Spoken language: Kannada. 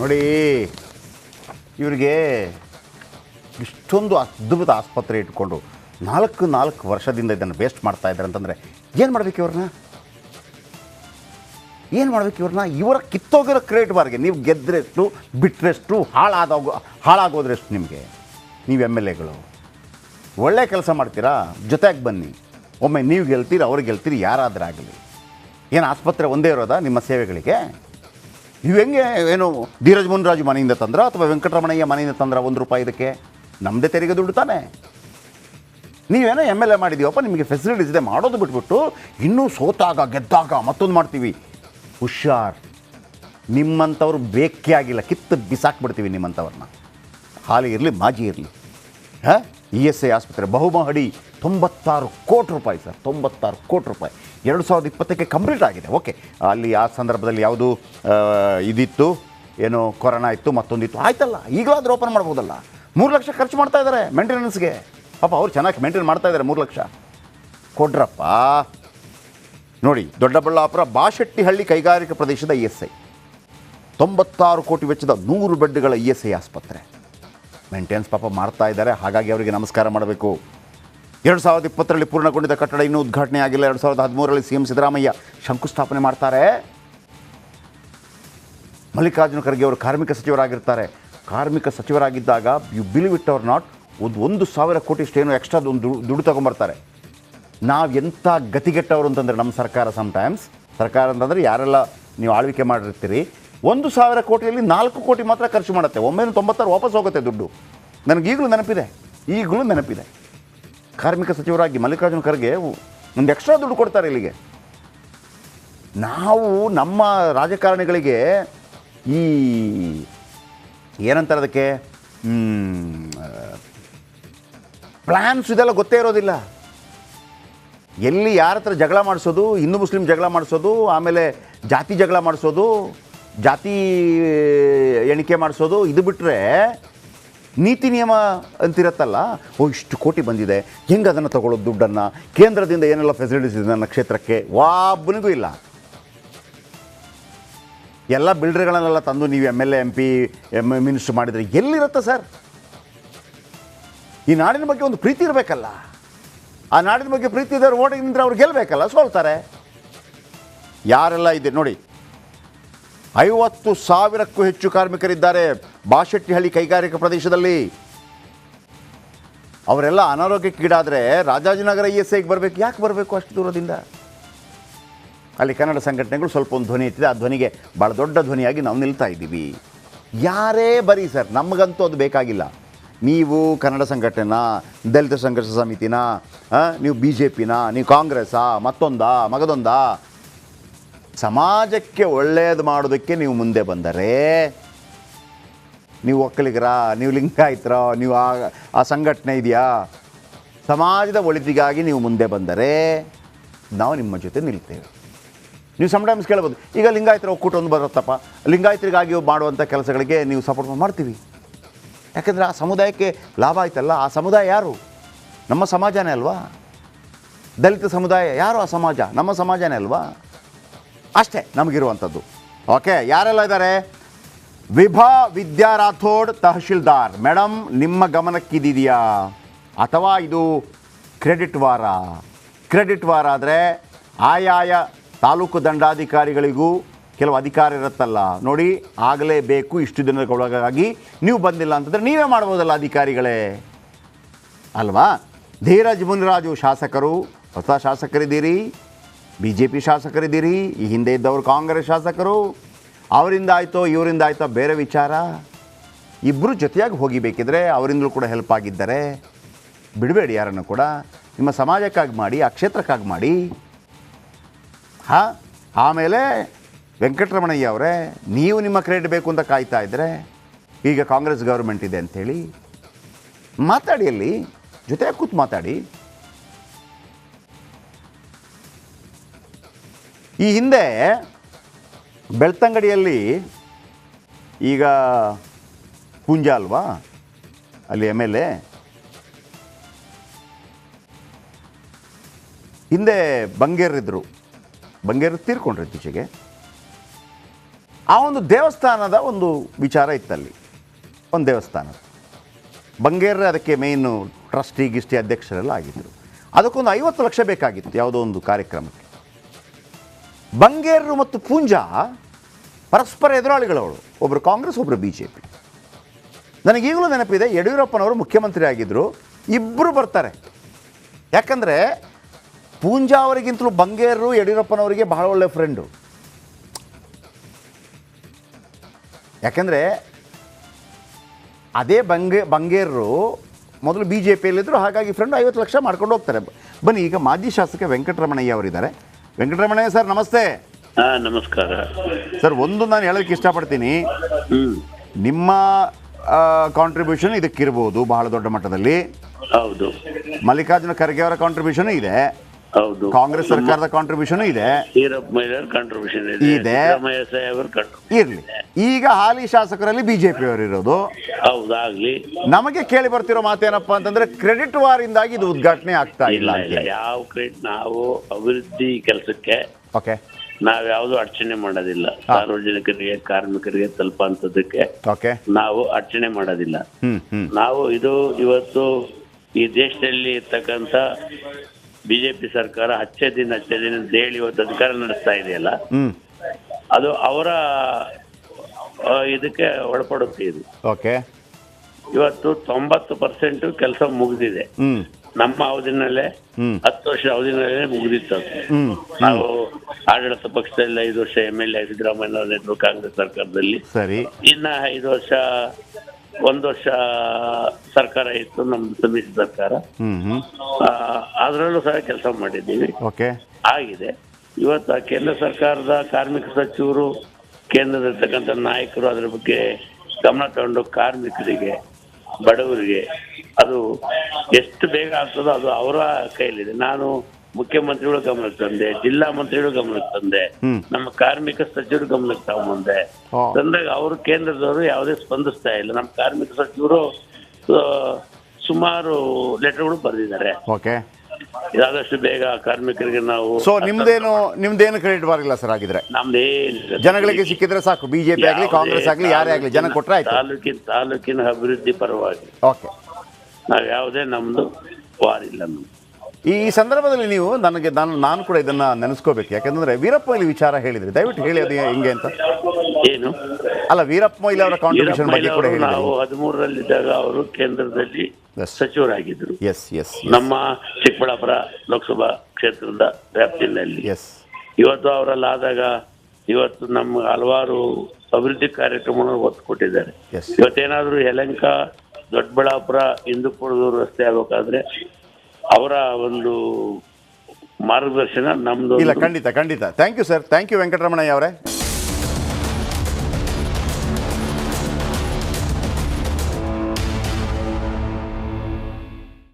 ನೋಡಿ, ಇವರಿಗೆ ಇಷ್ಟೊಂದು ಅದ್ಭುತ ಆಸ್ಪತ್ರೆ ಇಟ್ಕೊಂಡು ನಾಲ್ಕು ನಾಲ್ಕು ವರ್ಷದಿಂದ ಇದನ್ನು ವೇಸ್ಟ್ ಮಾಡ್ತಾ ಇದ್ದಾರೆ ಅಂತಂದರೆ ಏನು ಮಾಡ್ಬೇಕು ಇವ್ರನ್ನ? ಏನು ಮಾಡ್ಬೇಕು ಇವ್ರನ್ನ? ಇವರ ಕಿತ್ತೋಗಿರೋ ಕ್ರಿಯೇಟ್ ಬಾರ್ಗೆ ನೀವು ಗೆದ್ದರೆಷ್ಟು ಬಿಟ್ಟರೆಷ್ಟು ಹಾಳಾದೋಗ, ಹಾಳಾಗೋದ್ರೆಷ್ಟು ನಿಮಗೆ? ನೀವು ಎಂ ಎಲ್ ಎಗಳು. ಒಳ್ಳೆ ಕೆಲಸ ಮಾಡ್ತೀರಾ? ಜೊತೆಗೆ ಬನ್ನಿ. ಒಮ್ಮೆ ನೀವು ಗೆಲ್ತೀರಿ, ಅವ್ರು ಗೆಲ್ತೀರಿ, ಯಾರಾದರೂ ಆಗಲಿ. ಏನು ಆಸ್ಪತ್ರೆ ಒಂದೇ ಇರೋದಾ ನಿಮ್ಮ ಸೇವೆಗಳಿಗೆ? ನೀವು ಹೆಂಗೆ, ಏನು, ಧೀರಜ್ ಮುನ್ರಾಜು ಮನೆಯಿಂದ ತಂದ್ರ ಅಥವಾ ವೆಂಕಟರಮಣಯ್ಯ ಮನೆಯಿಂದ ತಂದ್ರ ಒಂದು ರೂಪಾಯಿ ಇದಕ್ಕೆ? ನಮ್ಮದೇ ತೆರಿಗೆ ದುಡ್ಡು ತಾನೆ. ನೀವೇನೋ ಎಂ ಎಲ್ ಎ ಮಾಡಿದೀವಪ್ಪ ನಿಮಗೆ ಫೆಸಿಲಿಟೀಸ್ ಇದೆ, ಮಾಡೋದು ಬಿಟ್ಬಿಟ್ಟು ಇನ್ನೂ ಸೋತಾಗ, ಗೆದ್ದಾಗ ಮತ್ತೊಂದು ಮಾಡ್ತೀವಿ. ಹುಷಾರ್. ನಿಮ್ಮಂಥವ್ರು ಬೇಕೇ ಆಗಿಲ್ಲ ಕಿತ್ತು ಬಿಸಾಕ್ಬಿಡ್ತೀವಿ ನಿಮ್ಮಂಥವ್ರನ್ನ ಹಾಲಿ ಇರಲಿ, ಮಾಜಿ ಇರಲಿ. ಹಾಂ? ಇ ಎಸ್ ಐ ಆಸ್ಪತ್ರೆ ಬಹುಮಹಡಿ ತೊಂಬತ್ತಾರು ಕೋಟಿ ರೂಪಾಯಿ ಸರ್, ತೊಂಬತ್ತಾರು ಕೋಟಿ ರೂಪಾಯಿ. ಎರಡು ಸಾವಿರದ ಇಪ್ಪತ್ತಕ್ಕೆ ಕಂಪ್ಲೀಟ್ ಆಗಿದೆ. ಓಕೆ, ಅಲ್ಲಿ ಆ ಸಂದರ್ಭದಲ್ಲಿ ಯಾವುದು ಇದಿತ್ತು, ಏನು ಕೊರೋನಾ ಇತ್ತು, ಮತ್ತೊಂದಿತ್ತು. ಆಯ್ತಲ್ಲ, ಈಗಲಾದರೂ ಓಪನ್ ಮಾಡ್ಬೋದಲ್ಲ. ಮೂರು ಲಕ್ಷ ಖರ್ಚು ಮಾಡ್ತಾ ಇದ್ದಾರೆ ಮೇಂಟೆನೆನ್ಸ್ಗೆ ಪಾಪ ಅವ್ರು ಚೆನ್ನಾಗಿ ಮೇಂಟೈನ್ ಮಾಡ್ತಾ ಇದ್ದಾರೆ ಮೂರು ಲಕ್ಷ. ಕೊಡ್ರಪ್ಪ. ನೋಡಿ, ದೊಡ್ಡಬಳ್ಳಾಪುರ ಬಾಶೆಟ್ಟಿಹಳ್ಳಿ ಕೈಗಾರಿಕಾ ಪ್ರದೇಶದ ಇ ಎಸ್ ಐ. ತೊಂಬತ್ತಾರು ಕೋಟಿ ವೆಚ್ಚದ ನೂರು ಬೆಡ್ಗಳ ಇ ಎಸ್ ಐ ಆಸ್ಪತ್ರೆ. ಮೇಂಟೆನೆನ್ಸ್ ಪಾಪ ಮಾಡ್ತಾ ಇದ್ದಾರೆ. ಹಾಗಾಗಿ ಅವರಿಗೆ ನಮಸ್ಕಾರ ಮಾಡಬೇಕು. ಎರಡು ಸಾವಿರದ ಇಪ್ಪತ್ತರಲ್ಲಿ ಪೂರ್ಣಗೊಂಡಿದ್ದ ಕಟ್ಟಡ ಇನ್ನೂ ಉದ್ಘಾಟನೆ ಆಗಿಲ್ಲ. ಎರಡು ಸಾವಿರದ ಹದಿಮೂರರಲ್ಲಿ ಸಿ ಎಂ ಸಿದ್ದರಾಮಯ್ಯ ಶಂಕುಸ್ಥಾಪನೆ ಮಾಡ್ತಾರೆ. ಮಲ್ಲಿಕಾರ್ಜುನ ಖರ್ಗೆ ಅವರು ಕಾರ್ಮಿಕ ಸಚಿವರಾಗಿರ್ತಾರೆ. ಕಾರ್ಮಿಕ ಸಚಿವರಾಗಿದ್ದಾಗ ಯು ಬಿಲೀವ್ ಇಟ್ ಅವ್ರ ನಾಟ್ ಒಂದು ಒಂದು ಸಾವಿರ ಕೋಟಿ ಇಷ್ಟೇನು ಎಕ್ಸ್ಟ್ರಾ ಒಂದು ದುಡ್ಡು ತೊಗೊಂಬರ್ತಾರೆ. ನಾವು ಎಂಥ ಗತಿಗೆಟ್ಟವರು ಅಂತಂದರೆ ನಮ್ಮ ಸರ್ಕಾರ ಸಮ್ಟೈಮ್ಸ್ ಸರ್ಕಾರ ಅಂತಂದರೆ ಯಾರೆಲ್ಲ ನೀವು ಆಳ್ವಿಕೆ ಮಾಡಿರ್ತೀರಿ ಒಂದು ಸಾವಿರ ಕೋಟಿಯಲ್ಲಿ ನಾಲ್ಕು ಕೋಟಿ ಮಾತ್ರ ಖರ್ಚು ಮಾಡುತ್ತೆ. ಒಂಬೈನೂರ ತೊಂಬತ್ತಾರು ವಾಪಸ್ ಹೋಗುತ್ತೆ ದುಡ್ಡು. ನನಗೀಗಲೂ ನೆನಪಿದೆ. ಈಗಲೂ ನೆನಪಿದೆ. ಕಾರ್ಮಿಕ ಸಚಿವರಾಗಿ ಮಲ್ಲಿಕಾರ್ಜುನ ಖರ್ಗೆ ಒಂದು ಎಕ್ಸ್ಟ್ರಾ ದುಡ್ಡು ಕೊಡ್ತಾರೆ ಇಲ್ಲಿಗೆ. ನಾವು ನಮ್ಮ ರಾಜಕಾರಣಿಗಳಿಗೆ ಈ, ಏನಂತಾರೆ ಅದಕ್ಕೆ? ಪ್ಲ್ಯಾನ್ಸ್ ಇದೆಲ್ಲ ಗೊತ್ತೇ ಇರೋದಿಲ್ಲ. ಎಲ್ಲಿ ಯಾರ ಹತ್ರ ಜಗಳ ಮಾಡಿಸೋದು, ಹಿಂದೂ ಮುಸ್ಲಿಂ ಜಗಳ ಮಾಡಿಸೋದು, ಆಮೇಲೆ ಜಾತಿ ಜಗಳ ಮಾಡಿಸೋದು ಜಾತಿ ಎಣಿಕೆ ಮಾಡಿಸೋದು ಇದು ಬಿಟ್ಟರೆ ನೀತಿ ನಿಯಮ ಅಂತಿರತ್ತಲ್ಲ? ಓ, ಇಷ್ಟು ಕೋಟಿ ಬಂದಿದೆ. ಹೆಂಗೆ ಅದನ್ನು ತಗೊಳ್ಳೋದು ದುಡ್ಡನ್ನು? ಕೇಂದ್ರದಿಂದ ಏನೆಲ್ಲ ಫೆಸಿಲಿಟೀಸ್ ಇದೆ ನನ್ನ ಕ್ಷೇತ್ರಕ್ಕೆ? ಒಬ್ಬನಿಗೂ ಇಲ್ಲ. ಎಲ್ಲ ಬಿಲ್ಡರ್ಗಳನ್ನೆಲ್ಲ ತಂದು ನೀವು M L A M P M minister ಮಾಡಿದರೆ ಎಲ್ಲಿರುತ್ತೆ ಸರ್? ಈ ನಾಡಿನ ಬಗ್ಗೆ ಒಂದು ಪ್ರೀತಿ ಇರಬೇಕಲ್ಲ. ಆ ನಾಡಿನ ಬಗ್ಗೆ ಪ್ರೀತಿ ಇದ್ದವ್ರು ಓಟಿಗೆ ನಿಂತರೆ ಅವ್ರು ಗೆಲ್ಲಬೇಕಲ್ಲ ಸೋಲ್ತಾರೆ. ಯಾರೆಲ್ಲ ಇದೆ, ನೋಡಿ ಐವತ್ತು ಸಾವಿರಕ್ಕೂ ಹೆಚ್ಚು ಕಾರ್ಮಿಕರಿದ್ದಾರೆ. ಬಾಶೆಟ್ಟಿಹಳ್ಳಿ ಕೈಗಾರಿಕಾ ಪ್ರದೇಶದಲ್ಲಿ. ಅವರೆಲ್ಲ ಅನಾರೋಗ್ಯಕ್ಕೀಡಾದರೆ ರಾಜಾಜಿನಗರ ಇ ಎಸ್ ಐಗೆ ಬರಬೇಕು. ಯಾಕೆ ಬರಬೇಕು ಅಷ್ಟು ದೂರದಿಂದ? ಅಲ್ಲಿ ಕನ್ನಡ ಸಂಘಟನೆಗಳು ಸ್ವಲ್ಪ ಒಂದು ಧ್ವನಿ ಎತ್ತಿದೆ. ಆ ಧ್ವನಿಗೆ ಭಾಳ ದೊಡ್ಡ ಧ್ವನಿಯಾಗಿ ನಾವು ನಿಲ್ತಾ ಇದ್ದೀವಿ. ಯಾರೇ ಬರೀ ಸರ್, ನಮಗಂತೂ ಅದು ಬೇಕಾಗಿಲ್ಲ. ನೀವು ಕನ್ನಡ ಸಂಘಟನೆನ, ದಲಿತ ಸಂಘರ್ಷ ಸಮಿತಿನ ನೀವು ಬಿ ಜೆ ಪಿನ ನೀವು ಕಾಂಗ್ರೆಸ್ಸಾ, ಮತ್ತೊಂದಾ, ಮಗದೊಂದಾ ಸಮಾಜಕ್ಕೆ ಒಳ್ಳೆಯದು ಮಾಡೋದಕ್ಕೆ ನೀವು ಮುಂದೆ ಬಂದರೆ, ನೀವು ಒಕ್ಕಲಿಗರ, ನೀವು ಲಿಂಗಾಯಿತರ, ನೀವು ಆ ಆ ಸಂಘಟನೆ ಇದೆಯಾ? ಸಮಾಜದ ಒಳಿತಿಗಾಗಿ ನೀವು ಮುಂದೆ ಬಂದರೆ ನಾವು ನಿಮ್ಮ ಜೊತೆ ನಿಲ್ತೇವೆ. ನೀವು ಸಮಟೈಮ್ಸ್ ಕೇಳ್ಬೋದು, ಈಗ ಲಿಂಗಾಯತರ ಒಕ್ಕೂಟ ಒಂದು ಬರುತ್ತಪ್ಪ, ಲಿಂಗಾಯತರಿಗಾಗಿ ಮಾಡುವಂಥ ಕೆಲಸಗಳಿಗೆ ನೀವು ಸಪೋರ್ಟ್ ಮಾಡ್ತೀವಿ. ಯಾಕಂದರೆ ಆ ಸಮುದಾಯಕ್ಕೆ ಲಾಭ ಆಯ್ತಲ್ಲ, ಆ ಸಮುದಾಯ ಯಾರು? ನಮ್ಮ ಸಮಾಜನೇ ಅಲ್ವಾ? ದಲಿತ ಸಮುದಾಯ ಯಾರು ಆ ಸಮಾಜ? ನಮ್ಮ ಸಮಾಜನೇ ಅಲ್ವಾ? ಅಷ್ಟೇ ನಮಗಿರುವಂಥದ್ದು. ಓಕೆ ಯಾರೆಲ್ಲ ಇದ್ದಾರೆ? ವಿಭಾ ವಿದ್ಯಾ ರಾಥೋಡ್ ತಹಶೀಲ್ದಾರ್. ಮೇಡಮ್ ನಿಮ್ಮ ಗಮನಕ್ಕಿದೆಯಾ ಅಥವಾ ಇದು ಕ್ರೆಡಿಟ್ ವಾರ? ಕ್ರೆಡಿಟ್ ವಾರ ಆದರೆ ಆಯಾಯ ತಾಲೂಕು ದಂಡಾಧಿಕಾರಿಗಳಿಗೂ ಕೆಲವು ಅಧಿಕಾರ ಇರುತ್ತಲ್ಲ. ನೋಡಿ ಆಗಲೇಬೇಕು ಇಷ್ಟು ದಿನಗಳೊಳಗಾಗಿ ನೀವು ಬಂದಿಲ್ಲ ಅಂತಂದರೆ ನೀವೇ ಮಾಡ್ಬೋದಲ್ಲ ಅಧಿಕಾರಿಗಳೇ. ಅಲ್ವಾ? ಧೀರಜ್ ಮುನಿರಾಜು ಶಾಸಕರು, ಹೊಸ ಶಾಸಕರಿದ್ದೀರಿ. ಬಿ ಜೆ ಪಿ ಶಾಸಕರಿದ್ದೀರಿ, ಈ ಹಿಂದೆ ಇದ್ದವರು ಕಾಂಗ್ರೆಸ್ ಶಾಸಕರು, ಅವರಿಂದ ಆಯಿತೋ, ಇವರಿಂದ ಆಯಿತೋ ಬೇರೆ ವಿಚಾರ. ಇಬ್ಬರು ಜೊತೆಯಾಗಿ ಹೋಗಿಬೇಕಿದ್ರೆ ಅವರಿಂದಲೂ ಕೂಡ ಹೆಲ್ಪ್ ಆಗಿದ್ದಾರೆ ಬಿಡಬೇಡಿ ಯಾರನ್ನು ಕೂಡ. ನಿಮ್ಮ ಸಮಾಜಕ್ಕಾಗಿ ಮಾಡಿ, ಆ ಕ್ಷೇತ್ರಕ್ಕಾಗಿ ಮಾಡಿ. ಹಾಂ, ಆಮೇಲೆ ವೆಂಕಟರಮಣಯ್ಯ ಅವರೇ, ನೀವು ನಿಮ್ಮ ಕ್ರೆಡಿಟ್ ಬೇಕು ಅಂತ ಕಾಯ್ತಾ ಇದ್ದರೆ ಈಗ ಕಾಂಗ್ರೆಸ್ ಗೌರ್ಮೆಂಟ್ ಇದೆ ಅಂಥೇಳಿ, ಮಾತಾಡಿ ಅಲ್ಲಿ ಜೊತೆ ಕೂತು ಮಾತಾಡಿ. ಈ ಹಿಂದೆ ಬೆಳ್ತಂಗಡಿಯಲ್ಲಿ ಈಗ ಪುಂಜ ಅಲ್ವಾ? ಅಲ್ಲಿ ಎಂ ಎಲ್ ಎ. ಹಿಂದೆ ಬಂಗೇರಿದ್ರು ಬಂಗೇರು ತೀರ್ಕೊಂಡ್ರು ಇತ್ತೀಚೆಗೆ. ಆ ಒಂದು ದೇವಸ್ಥಾನದ ಒಂದು ವಿಚಾರ ಇತ್ತಲ್ಲಿ. ಒಂದು ದೇವಸ್ಥಾನ. ಬಂಗೇರ್ರೆ ಅದಕ್ಕೆ ಮೇಯ್ನು ಟ್ರಸ್ಟಿ ಗಿಸ್ಟಿ ಅಧ್ಯಕ್ಷರೆಲ್ಲ ಆಗಿದ್ದರು ಅದಕ್ಕೊಂದು ಐವತ್ತು ಲಕ್ಷ ಬೇಕಾಗಿತ್ತು ಯಾವುದೋ ಒಂದು ಕಾರ್ಯಕ್ರಮಕ್ಕೆ. ಬಂಗೇರ್ರು ಮತ್ತು ಪೂಂಜಾ ಪರಸ್ಪರ ಎದುರಾಳಿಗಳವಳು. ಒಬ್ಬರು ಕಾಂಗ್ರೆಸ್ ಒಬ್ಬರು ಬಿ ಜೆ ಪಿ ನನಗೀಗಲೂ ನೆನಪಿದೆ, ಯಡಿಯೂರಪ್ಪನವರು ಮುಖ್ಯಮಂತ್ರಿ ಆಗಿದ್ದರು ಇಬ್ಬರು ಬರ್ತಾರೆ. ಯಾಕಂದರೆ ಪೂಂಜಾ ಅವರಿಗಿಂತಲೂ ಬಂಗೇರರು, ಯಡಿಯೂರಪ್ಪನವರಿಗೆ ಬಹಳ ಒಳ್ಳೆಯ ಫ್ರೆಂಡು ಯಾಕಂದರೆ ಅದೇ ಬಂಗೆ, ಬಂಗೇರರು ಮೊದಲು ಬಿ ಜೆ ಪಿಯಲ್ಲಿದ್ದರು ಹಾಗಾಗಿ ಫ್ರೆಂಡು ಐವತ್ತು ಲಕ್ಷ ಮಾಡ್ಕೊಂಡು ಹೋಗ್ತಾರೆ. ಬನ್ನಿ, ಈಗ ಮಾಜಿ ಶಾಸಕ ವೆಂಕಟರಮಣಯ್ಯ ಅವರಿದ್ದಾರೆ. ವೆಂಕಟರಮಣಯ್ಯ ಸರ್ ನಮಸ್ತೆ. ಹಾ ನಮಸ್ಕಾರ. ಸರ್ ಒಂದು ನಾನು ಹೇಳೋಕ್ಕೆ ಇಷ್ಟಪಡ್ತೀನಿ. ಹ್ಮ್. ನಿಮ್ಮ ಕಾಂಟ್ರಿಬ್ಯೂಷನ್ ಇದಕ್ಕಿರ್ಬೋದು ಬಹಳ ದೊಡ್ಡ ಮಟ್ಟದಲ್ಲಿ. ಹೌದು. ಮಲ್ಲಿಕಾರ್ಜುನ ಖರ್ಗೆ ಅವರ ಕಾಂಟ್ರಿಬ್ಯೂಷನ್ ಇದೆ. ಹೌದು. ಕಾಂಗ್ರೆಸ್ ಸರ್ಕಾರದ ಕಾಂಟ್ರಿಬ್ಯೂಷನ್ ಇದೆ. ಕಾಂಟ್ರಿಬ್ಯೂಷನ್ ಇದೆ. ಇರ್ಲಿ. ಈಗ ಹಾಲಿ ಶಾಸಕರಲ್ಲಿ ಬಿಜೆಪಿ ಅವರು ಇರೋದು. ಹೌದಾಗ್ಲಿ. ನಮಗೆ ಕೇಳಿ ಬರ್ತಿರೋ ಮಾತೇನಪ್ಪ ಅಂತಂದ್ರೆ ಕ್ರೆಡಿಟ್ ವಾರ್ ಇಂದಾಗಿ ಇದು ಉದ್ಘಾಟನೆ ಆಗ್ತಾ ಇಲ್ಲ ಯಾವ ಕ್ರೆಡಿಟ್ ನಾವು ಅಭಿವೃದ್ಧಿ ಕೆಲಸಕ್ಕೆ ಓಕೆ ನಾವ್ ಯಾವ್ದು ಅಡಚಣೆ ಮಾಡೋದಿಲ್ಲ. ಸಾರ್ವಜನಿಕರಿಗೆ ಕಾರ್ಮಿಕರಿಗೆ ತಲುಪಂತದಕ್ಕೆ ಓಕೆ ನಾವು ಅಡಚಣೆ ಮಾಡೋದಿಲ್ಲ. ನಾವು ಇದು ಇವತ್ತು ಈ ದೇಶದಲ್ಲಿ ಇರ್ತಕ್ಕಂಥ ಬಿಜೆಪಿ ಸರ್ಕಾರ ಹಚ್ಚೆ ದಿನ ಹಚ್ಚೆ ದಿನ ಅಂತ ಹೇಳಿ ಇವತ್ತು ಅಧಿಕಾರ ನಡೆಸ್ತಾ ಇದೆಯಲ್ಲ? ಅದು ಅವರ ಇದಕ್ಕೆ ಒಳಪಡುತ್ತೆ ಇದು ಓಕೆ. ಇವತ್ತು ತೊಂಬತ್ತು ಪರ್ಸೆಂಟ್ ಕೆಲಸ ಮುಗಿದಿದೆ. ನಮ್ಮ ಅವಧಿನಲ್ಲೇ. ಹತ್ತು ವರ್ಷ ಅವಧಿನಲ್ಲೇ ಮುಗಿದಿತ್ತು ಅದು. ನಾವು ಆಡಳಿತ ಪಕ್ಷದಲ್ಲಿ ಐದು ವರ್ಷ M L A Siddaramaiah Congress ಸರ್ಕಾರದಲ್ಲಿ. ಸರಿ. ಇನ್ನ ಐದು ವರ್ಷ ಒಂದು ವರ್ಷ ಸರ್ಕಾರ ಇತ್ತು ನಮ್ಮ ಸಮ್ಮಿಶ್ರ ಸರ್ಕಾರ. ಅದ್ರಲ್ಲೂ ಸಹ ಕೆಲಸ ಮಾಡಿದ್ದೀವಿ. ಆಗಿದೆ. ಇವತ್ತು ಕೇಂದ್ರ ಸರ್ಕಾರದ ಕಾರ್ಮಿಕ ಸಚಿವರು ಕೇಂದ್ರದಲ್ಲಿರ್ತಕ್ಕಂಥ ನಾಯಕರು ಅದರ ಬಗ್ಗೆ ಗಮನ ತಗೊಂಡು ಕಾರ್ಮಿಕರಿಗೆ ಬಡವರಿಗೆ ಅದು ಎಷ್ಟು ಬೇಗ ಆಗ್ತದೋ ಅದು ಅವರ ಕೈಲಿದೆ ನಾನು ಮುಖ್ಯಮಂತ್ರಿಗಳು ಗಮನಕ್ಕೆ ತಂದೆ ಜಿಲ್ಲಾ ಮಂತ್ರಿಗಳು ಗಮನಕ್ಕೆ ತಂದೆ. ನಮ್ಮ ಕಾರ್ಮಿಕ ಸಚಿವರು ಗಮನಕ್ಕೆ ಮುಂದೆ. ತಂದಾಗ ಅವರು ಕೇಂದ್ರದವರು ಯಾವುದೇ ಸ್ಪಂದಿಸ್ತಾ ಇಲ್ಲ. ನಮ್ಮ ಕಾರ್ಮಿಕ ಸಚಿವರು ಸುಮಾರು ಲೆಟರ್ಗಳು ಬರೆದಿದ್ದಾರೆ. ಓಕೆ. ಇದಾದಷ್ಟು ಬೇಗ ಕಾರ್ಮಿಕರಿಗೆ ನಾವು ಸೊ ನಿಮ್ದೇನು ನಿಮ್ದೇನು ಕ್ರೆಡಿಟ್ ಬರಲಿಲ್ಲ ಸರ್ ಆಗಿದ್ರೆ ನಮ್ದೇನು ಜನಗಳಿಗೆ ಸಿಕ್ಕಿದ್ರೆ ಸಾಕು. ಬಿಜೆಪಿ ಆಗಲಿ ಕಾಂಗ್ರೆಸ್ ಆಗಲಿ ಯಾರೇ ಆಗಲಿ ಜನ ಕೊಟ್ಟರೆ ಆಯ್ತು. ತಾಲೂಕಿನ ತಾಲೂಕಿನ ಅಭಿವೃದ್ಧಿ ಪರವಾಗಿ. ಓಕೆ. ನಾವು ಯಾವುದೇ ನಮ್ದು ವಾರಿಲ್ಲ ನಮ್ದು. ಈ ಸಂದರ್ಭದಲ್ಲಿ ನೀವು ನನಗೆ ನಾನು ನಾನು ಕೂಡ ಇದನ್ನ ನೆನೆಸ್ಕೋಬೇಕು. ಯಾಕಂದ್ರೆ ವೀರಪ್ಪ ಮೊಯ್ಲಿ ವಿಚಾರ ಹೇಳಿದ್ರೆ. ದಯವಿಟ್ಟು ಹೇಳಿ ಅದು ಹಿಂಗೆ ಅಂತ. ಏನು? ಅಲ್ಲ ವೀರಪ್ಪ ಮೊಯ್ಲಿ ಅವರ ಕಾಂಟ್ರಿಬ್ಯೂಷನ್ ಬಗ್ಗೆ ಕೂಡ ಹೇಳಿದ್ರು ನಾವು ಹದಿಮೂರರಲ್ಲಿದ್ದಾಗ ಅವರು ಕೇಂದ್ರದಲ್ಲಿ ಸಚಿವರಾಗಿದ್ದರು. ಸಚಿವರಾಗಿದ್ರು ಎಸ್ ಎಸ್ ನಮ್ಮ ಚಿಕ್ಕಬಳ್ಳಾಪುರ ಲೋಕಸಭಾ ಕ್ಷೇತ್ರದ ವ್ಯಾಪ್ತಿನಲ್ಲಿ ಎಸ್ ಇವತ್ತು ಅವರಲ್ಲಿ ಆದಾಗ ಇವತ್ತು ನಮ್ಮ ಹಲವಾರು ಅಭಿವೃದ್ಧಿ ಕಾರ್ಯಕ್ರಮವನ್ನು ಒತ್ತು ಕೊಟ್ಟಿದ್ದಾರೆ ಇವತ್ತೇನಾದ್ರೂ ಯಲಂಕ ದೊಡ್ಡಬಳ್ಳಾಪುರ ಹಿಂದೂಪುರದ ರಸ್ತೆ ಆಗ್ಬೇಕಾದ್ರೆ ಅವರ ಒಂದು ಮಾರ್ಗದರ್ಶನ ನಮ್ದು ಇಲ್ಲ ಖಂಡಿತ ಖಂಡಿತ. Thank you sir thank you Venkataramanaiah ಅವರೇ.